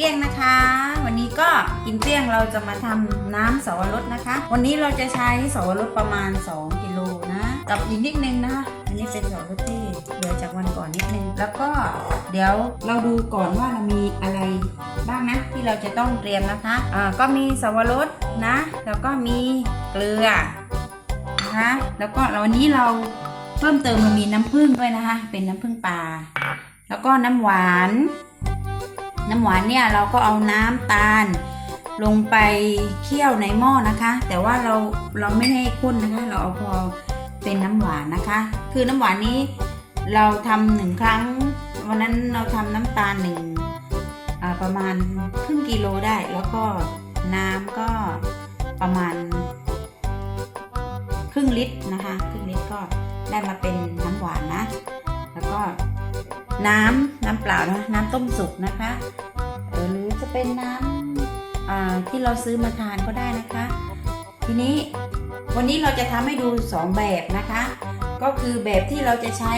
เกี้ยงนะคะ วันนี้ก็กินเกี้ยงเราจะมาทำน้ำสวรสนะคะ วันนี้เราจะใช้สวรสประมาณ 2กิโลนะกับอีกนิดนึงนะคะอันนี้เป็นสวรสที่เหลือจากวันก่อนนิดนึง แล้วก็เดี๋ยวเราดูก่อนว่าเรามีอะไรบ้างนะที่เราจะต้องเตรียมนะคะอ่าก็มีสวรสนะ แล้วก็มีเกลือนะคะแล้วก็วันนี้เราเพิ่มเติมเรามีน้ำผึ้งด้วยนะคะ เป็นน้ำผึ้งปลาแล้วก็น้ำหวาน น้ำหวานเนี่ยเราก็เอาน้ำตาล ลงไปเคี่ยวในหม้อนะคะ แต่ว่าเราเราไม่ให้ข้นนะคะ เราเอาพอเป็นน้ำหวานนะคะ คือน้ำหวานนี้เราทำหนึ่งครั้งวันนั้นเราทำน้ำตาลหนึ่งประมาณครึ่งกิโลได้ แล้วก็น้ำก็ประมาณ ครึ่งลิตรนะคะ ครึ่งลิตรก็ได้มาเป็นน้ำหวานนะ แล้วก็ น้ำน้ำเปล่านะน้ำต้มสุกนะคะหรือจะเป็นน้ำที่เราซื้อมาทานก็ได้นะคะ ทีนี้วันนี้เราจะทำให้ดูสองแบบนะคะ ก็คือแบบที่เราจะใช้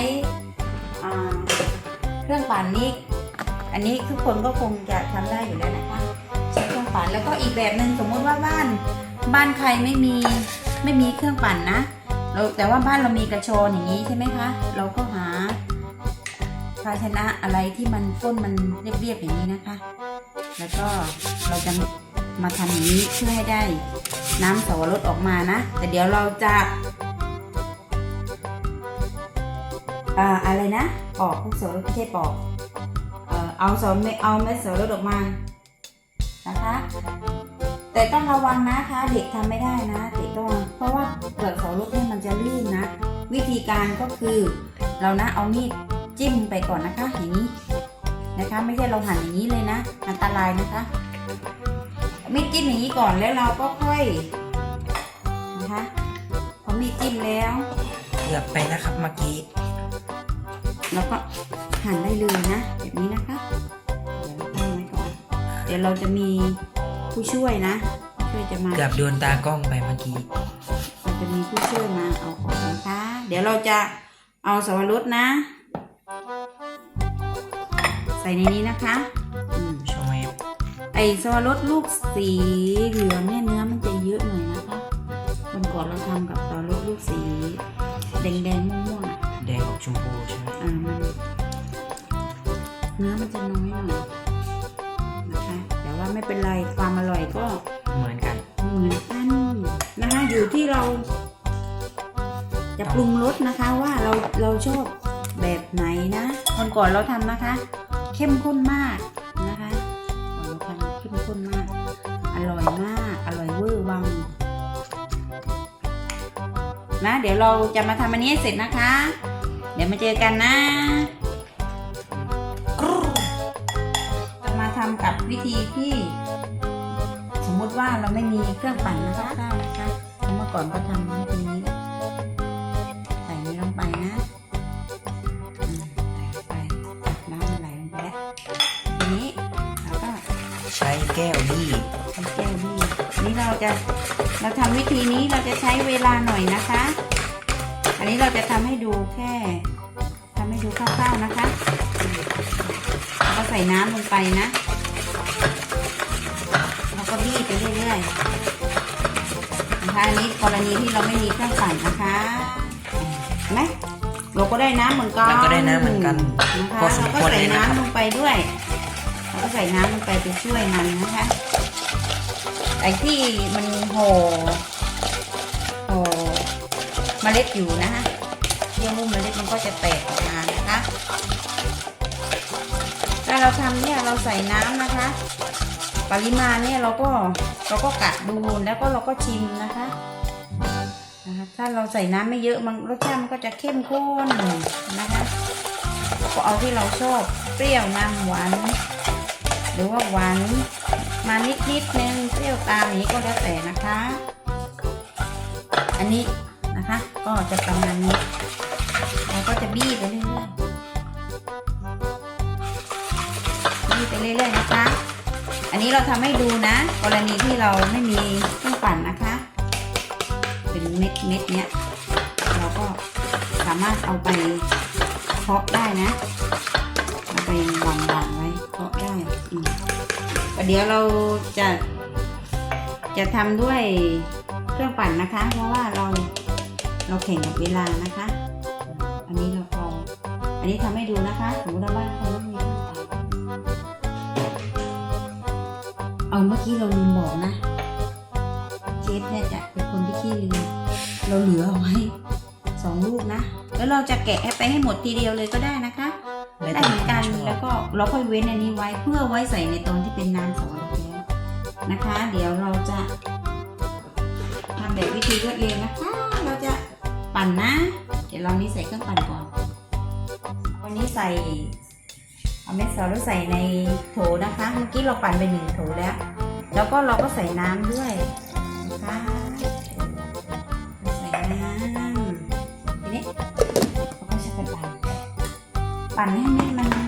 เครื่องปั่นนี้ อันนี้ทุกคนก็คงจะทำได้อยู่แล้วนะคะใช้เครื่องปั่นแล้วก็อีกแบบหนึ่งสมมติว่าบ้านบ้านใครไม่มีไม่มีเครื่องปั่นนะเราแต่ว่าบ้านเรามีกระชอนอย่างนี้ใช่ไหมคะ เราก็ ภาชนะอะไรที่มันก้นมันเรียบๆอย่างนี้นะคะ แล้วก็เราจะมาทำอย่างนี้เพื่อให้ได้น้ำสวรสออกมานะ แต่เดี๋ยวเราจะอ่าอะไรนะปอกพวกสวรสไม่ใช่ปอกเอ่อเอาสเม็ดเอาเม็ดสวรสออกมานะคะ แต่ต้องระวังนะคะ เด็กทำไม่ได้นะเด็กต้องระวังเพราะว่าเปลือกสวรสเนี่ยมันจะลื่นนะ วิธีการก็คือเรานะเอามีด จิ้มไปก่อนนะคะอย่างนี้นะคะ ไม่ใช่เราหั่นอย่างนี้เลยนะ อันตรายนะคะมีดจิ้มอย่างนี้ก่อนแล้วเราก็ค่อยนะคะพอมีดจิ้มแล้วเกือบไปนะครับเมื่อกี้เราก็หั่นได้เลยนะ แบบนี้นะคะเดี๋ยวเราตั้งไว้ก่อนเดี๋ยวเราจะมีผู้ช่วยนะผู้ช่วยจะมาเกือบโดนตากล้องไปเมื่อกี้เราจะมีผู้ช่วยมาเอาออกนะคะ เดี๋ยวเราจะเอาสวรสนะใส่ในนี้นะคะอืมชมไหมไอซอสรสลูกสีเหลืองเนี่ยเนื้อมันจะเยอะหน่อยนะคะวันก่อนเราทำกับซอสรสลูกสี แดงๆม่วงๆอะแดงออกชมพูใช่ไหมอ่ามันเนื้อมันจะน้อยหน่อยนะคะ แต่ว่าไม่เป็นไรความอร่อยก็เหมือนกันเหมือนกันนะคะอยู่ที่เรา จะปรุงรสนะคะว่าเราเราชอบแบบไหนนะวันก่อนเราทำนะคะ เข้มข้นมากนะคะก่อนเราทำเข้มข้นมาก อร่อยมาก อร่อยเวอร์วังนะเดี๋ยวเราจะมาทำอันนี้เสร็จนะคะ เดี๋ยวมาเจอกันนะจะมาทำกับวิธีที่ สมมติว่าเราไม่มีเครื่องปั่นนะคะได้นะคะเมื่อก่อนก็ทำวิธีนี้ จะเราทำวิธีนี้เราจะใช้เวลาหน่อยนะคะ อันนี้เราจะทำให้ดูแค่ทำให้ดูคร่าวๆนะคะแล้วก็ใส่น้ำลงไปนะแล้วก็บี้ไปเรื่อยๆนะคะอันนี้กรณีที่เราไม่มีเครื่องปั่นนะคะเห็นไหมเราก็ได้น้ำเหมือนกันแล้วก็ได้น้ำเหมือนกันนะคะพอสมเราก็ควรใส่เลยนะครับน้ำลงไปด้วยเราก็ใส่น้ำลงไปไปช่วยมันนะคะ ไอ้ที่มันห่อห่อเมล็ดอยู่นะคะเยื่อหุ้มเมล็ดมันก็จะแตกออกมานะคะถ้าเราทำเนี่ยเราใส่น้ำนะคะ ปริมาณเนี่ยเราก็เราก็กะดูแล้วก็เราก็ชิมนะคะนะคะถ้าเราใส่น้ำไม่เยอะมันรสชาติมันก็จะเข้มข้นนะคะก็เอาที่เราชอบเปรี้ยวนำหวานหรือว่าหวาน มานิดนิดนึงเปรี้ยวตามนี้ก็แล้วแต่นะคะ อันนี้นะคะ ก็จะประมาณนี้เราก็จะบี้ไปเรื่อยๆบี้ไปเรื่อยๆนะคะ อันนี้เราทำให้ดูนะ กรณีที่เราไม่มีเครื่องปั่นนะคะ เป็นเม็ดเม็ดเนี้ยเราก็สามารถเอาไปเพาะได้นะเอาไปวางวางๆไว้เพาะได้อืม เดี๋ยวเราจะจะทำด้วยเครื่องปั่นนะคะ เพราะว่าเราเราแข่งกับเวลานะคะ อันนี้เราพอ อันนี้ทำให้ดูนะคะ สมมติว่าบ้านใครไม่มีเอาเมื่อกี้เราลืมบอกนะ เชฟเนี่ยจะเป็นคนที่ขี้ลืมเราเหลือเอาไว้สองลูกนะ แล้วเราจะแกะไปให้หมดทีเดียวเลยก็ได้นะคะ ไม่ได้ต้องเหมือนกันแล้วก็เราค่อยเว้นอันนี้ไว้เพื่อไว้ใส่ในตอนที่เป็นน้ำสอนแล้วนะคะ เดี๋ยวเราจะทำแบบวิธีรวดเร็วนะคะ เราจะปั่นนะ เดี๋ยวเรานี้ใส่เครื่องปั่นก่อนวันนี้ใส่เอาเม็ดซอสใส่ในโถนะคะ เมื่อกี้เราปั่นไปหนึ่งโถแล้ว แล้วก็เราก็ใส่น้ำด้วยนะคะ ปั่นให้เม็ดมัน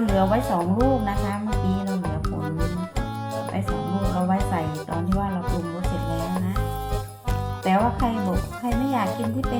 เราเหลือไว้สองลูกนะคะ เมื่อกี้เราเหลือผลไว้สองลูกเราไว้ใส่ตอนที่ว่าเราปรุงรสเสร็จแล้วนะ แต่ว่าใครบอกใครไม่อยากกินที่เป็น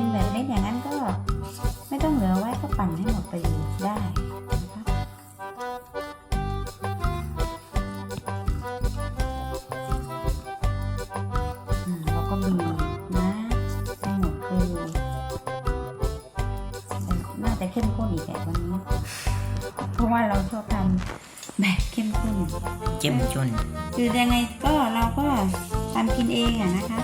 เพราะว่าเราชอบทำแบบเข้มข้นเจ้มจนคือยังไงก็เราก็ทำกินเองอะนะคะ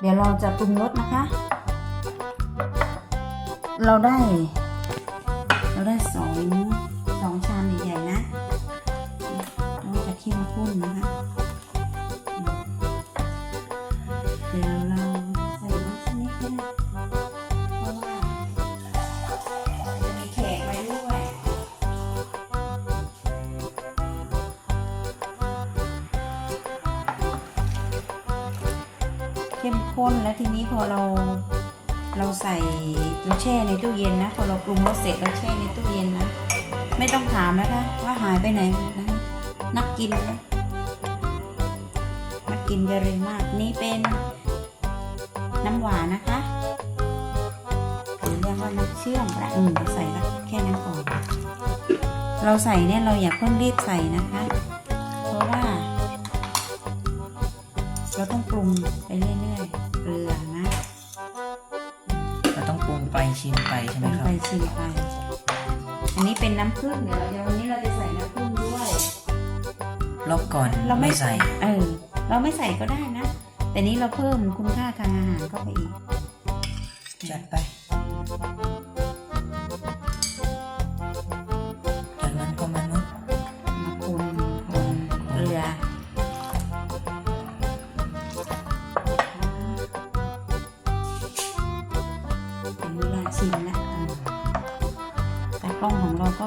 เดี๋ยวเราจะปรุงรสนะคะ เราได้ เราได้สองสองชามใหญ่ๆนะเราจะเข้มข้นนะคะ เข้มข้นแล้วทีนี้พอเราเราใส่เราแช่ในตู้เย็นนะ พอเราปรุงรสเสร็จเราแช่ในตู้เย็นนะ ไม่ต้องถามนะคะว่าหายไปไหนนะนักกินนะนักกินจะเร็วมาก นี่เป็นน้ำหวานนะคะหรือเรียกว่าน้ำเชื่อมก็ได้อืมเราใส่แค่นั้นก่อนเราใส่เนี่ยเราอย่าเพิ่งรีบใส่นะคะ เราต้องปรุงไปเรื่อยๆ เกลือนะเราต้องปรุงไปชิมไปใช่ปไหมรุงครับไปชิมไป อันนี้เป็นน้ำผึ้งเดี๋ยวเราเดี๋ยววันนี้เราจะใส่น้ำผึ้งด้วย รอบก่อนเราไม่ ไม่ใส่ เออ เราไม่ใส่ก็ได้นะ แต่นี้เราเพิ่มคุณค่าทางอาหารเข้าไปอีก จัดไป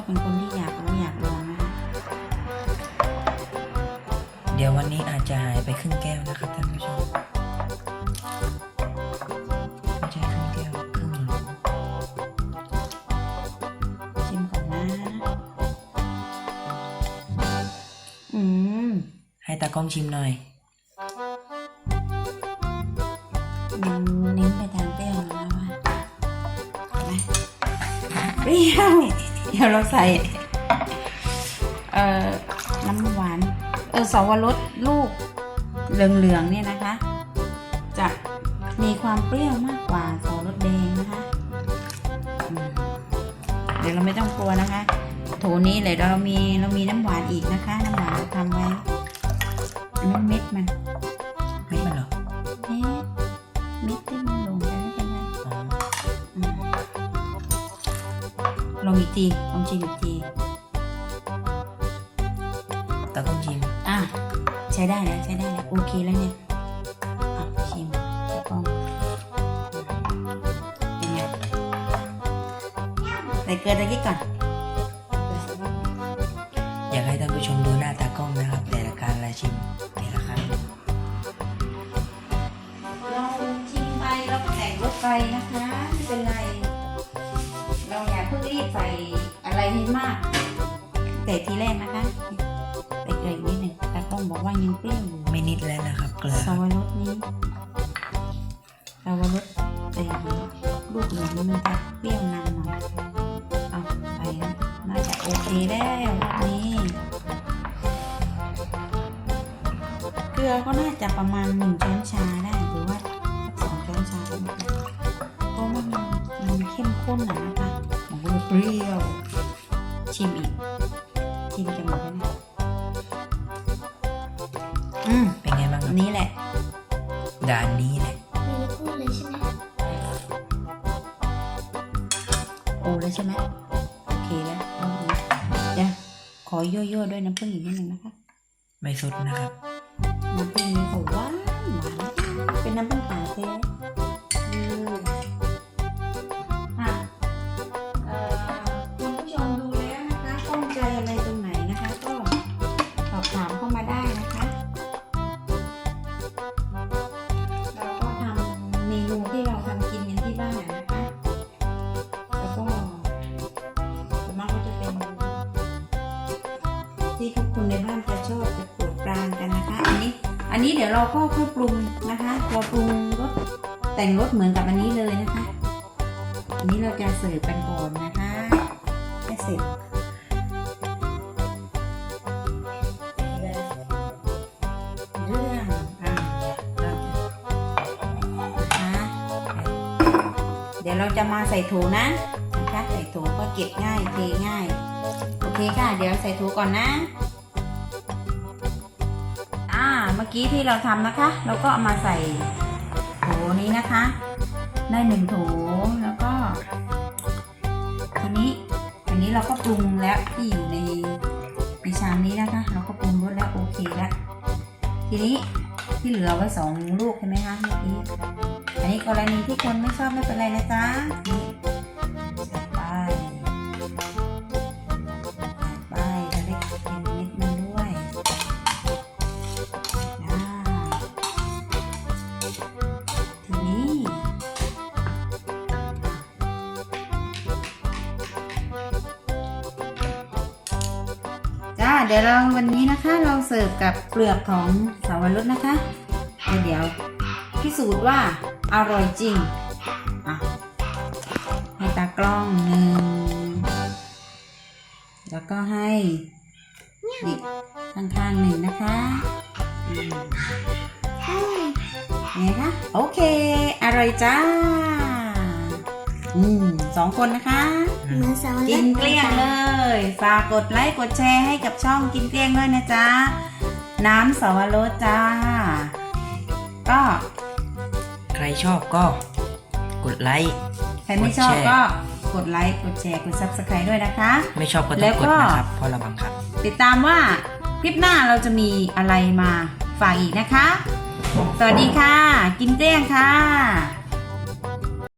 เราก็เป็นคนที่อยากรู้อยากลองนะคะเดี๋ยววันนี้อาจจะหายไปครึ่งแก้วนะครับท่านผู้ชมไม่ใช่ครึ่งแก้วครึ่งโหลชิมก่อนนะอืมให้ตากล้องชิมหน่อยมันเน้นไปทางเปรี้ยวนะว่าเห็นไหมเปรี้ยวเดี๋ยวเราใส่ เอ่อ น้ำหวาน เออสวรสลูกเหลืองๆเนี่ยนะคะ จะมีความเปรี้ยวมากกว่าสวรสแดงนะคะอืมเดี๋ยวเราไม่ต้องกลัวนะคะ โถนี้เลยเรามีเรามีน้ำหวานอีกนะคะ น้ำหวานเราทำไว้อันนั้นเม็ดมันไม่มันเหรอเม็ดเม็ด องอีกทีลองชิมอีกทีตากล้องชิมอะใช้ได้แล้วใช้ได้แล้วโอเคแล้วเนี่ยอะชิมแล้วก็เป็นไงใส่เกลือตะกี้ก่อนอยากให้ท่านผู้ชมดูหน้าตา ไอ้ลูกหลืองนี่มันจะเปรี้ยวนำหน่อยเอาไปนะน่าจะโอเคแล้วนี้เกลือก็น่าจะประมาณหนึ่งช้อนชาได้หรือว่าสองช้อนชาได้มคะเพราะว่ามันมันเข้มข้นหนะนะคะมันก็เลยเปรี้ยวชิมอีกชิมจะหมดแล้วนะอืมเป็นไงบ้างครับนนี้แหละ ด่านนี้แหละ แล้วใช่ไหมโอเคแล้วรอบนี้เดี๋ยวขอยั่วๆด้วยน้ำผึ้งอีกนิดนึงนะคะ ไม่สุดนะครับ น้ำผึ้งนี้เขาหวานหวานเป็นน้ำผึ้งป่าแท้ ยวเราก็ค่อยปรุงนะคะ เราปรุงรสแต่งรสเหมือนกับอันนี้เลยนะคะ อันนี้เราจะเสิร์ฟกันก่อนนะคะให้เสร็จเรื่องอะเดี๋ยวเราจะมาใส่ถุงนะนะคะ ใส่ถุงก็เก็บง่ายเทง่าย โอเคค่ะ เดี๋ยวใส่ถุงก่อนนะ กี้ที่เราทำนะคะ เราก็เอามาใส่โถนี้นะคะ ได้หนึ่งโถแล้วก็ทีนี้อันนี้เราก็ปรุงแล้วที่อยู่ในในชามนี้นะคะ เราก็ปรุงรสแล้วโอเคแล้วทีนี้ที่เหลือไว้สองลูกใช่ไหมคะเมื่อกี้อันนี้กรณีที่คนไม่ชอบไม่เป็นไรนะจ๊ะ เดี๋ยวเราวันนี้นะคะเราเสิร์ฟกับเปลือกของสาวรสนะคะเดี๋ยวพิสูจน์ว่าอร่อยจริงอะให้ตากล้องหนึ่งแล้วก็ให้อีกข้างๆหนึ่งนะคะอืมไงคะโอเค อร่อยจ้า อืมสองคนนะคะ เหมือนสาวกินเกลี้ยงเลย ฝากกดไลค์กดแชร์ให้กับช่องกินเกลี้ยงด้วยนะจ๊ะ น้ำสวรสจ้า ก็ใครชอบก็กดไลค์ใครไม่ชอบกดแชร์ก็กดไลค์กดแชร์กด subscribe ด้วยนะคะ ไม่ชอบก็แล้ต้องวกก็ดนะครับเพราะเราบังคับ ติดตามว่าคลิปหน้าเราจะมีอะไรมาฝากอีกนะคะ สวัสดีค่ะ กินเกลี้ยงค่ะ